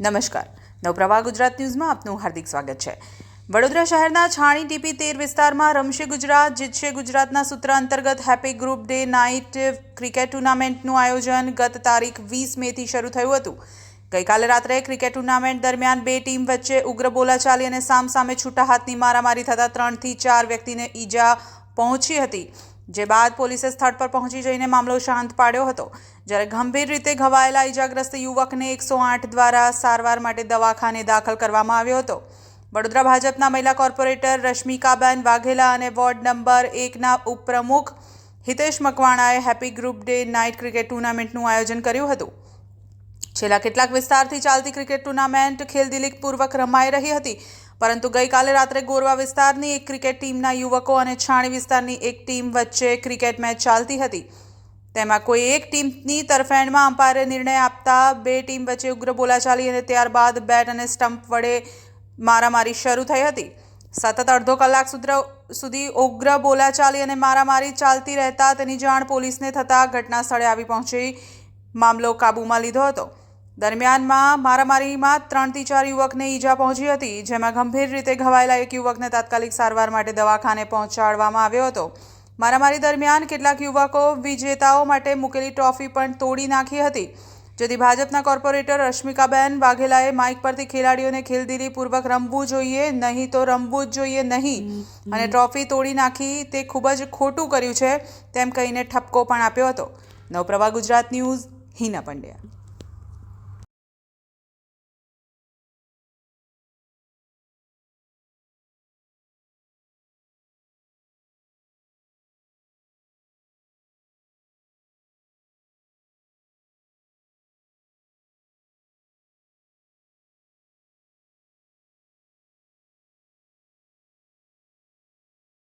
નમસ્કાર. નવપ્રવાહ ગુજરાત ન્યૂઝમાં આપનું હાર્દિક સ્વાગત છે. વડોદરા શહેરના છાણી ટીપી તેર વિસ્તારમાં રમશે ગુજરાત, જીતશે ગુજરાતના સૂત્ર અંતર્ગત happy group day night cricket ટુર્નામેન્ટનું આયોજન ગત તારીખ વીસ મેથી શરૂ થયું હતું. ગઈકાલે રાત્રે ક્રિકેટ ટુર્નામેન્ટ દરમિયાન બે ટીમ વચ્ચે ઉગ્ર બોલાચાલી અને સામસામે છૂટા હાથની મારામારી થતાં ત્રણથી ચાર વ્યક્તિને ઈજા પહોંચી હતી. જે બાદ પોલીસે સ્થળ પર પહોંચી જઈને મામલો શાંત પાડ્યો હતો. જ્યારે ગંભીર રીતે ઘવાયેલા ઇજાગ્રસ્ત યુવકને એકસો આઠ દ્વારા સારવાર માટે દવાખાને દાખલ કરવામાં આવ્યો હતો. વડોદરા ભાજપના મહિલા કોર્પોરેટર રશ્મિકાબેન વાઘેલા અને વોર્ડ નંબર એકના ઉપપ્રમુખ Hitesh મકવાણાએ happy group day night cricket ટુર્નામેન્ટનું આયોજન કર્યું હતું. છેલ્લા કેટલાક વિસ્તારથી ચાલતી ક્રિકેટ ટુર્નામેન્ટ ખેલદિલીપૂર્વક રમાઈ રહી હતી, પરંતુ ગઈકાલે રાત્રે ગોરવા વિસ્તારની એક ક્રિકેટ ટીમના યુવકો અને છાણી વિસ્તારની એક ટીમ વચ્ચે ક્રિકેટ મેચ ચાલતી હતી. તેમાં કોઈ એક ટીમની તરફેણમાં અમ્પાયરે નિર્ણય આપતા બે ટીમ વચ્ચે ઉગ્ર બોલાચાલી અને ત્યારબાદ બેટ અને સ્ટમ્પ વડે મારામારી શરૂ થઈ હતી. સતત અડધો કલાક સુધી ઉગ્ર બોલાચાલી અને મારામારી ચાલતી રહેતા તેની જાણ પોલીસને થતાં ઘટના સ્થળે આવી પહોંચી મામલો કાબૂમાં લીધો હતો. દરમિયાનમાં મારામારીમાં ત્રણથી ચાર યુવકને ઈજા પહોંચી હતી, જેમાં ગંભીર રીતે ઘવાયેલા એક યુવકને તાત્કાલિક સારવાર માટે દવાખાને પહોંચાડવામાં આવ્યો હતો. મારામારી દરમિયાન કેટલાક યુવકો વિજેતાઓ માટે મૂકેલી ટ્રોફી પણ તોડી નાખી હતી. જેથી ભાજપના કોર્પોરેટર રશ્મિકાબેન વાઘેલાએ માઇક પરથી ખેલાડીઓને ખેલદીલીપૂર્વક રમવું જોઈએ, નહીં તો રમવું જ જોઈએ નહીં. અને ટ્રોફી તોડી નાખી તે ખૂબ જ ખોટું કર્યું છે, તેમ કહીને ઠપકો પણ આપ્યો હતો. નવપ્રભા, ગુજરાત ન્યૂઝ, હિના પંડ્યા.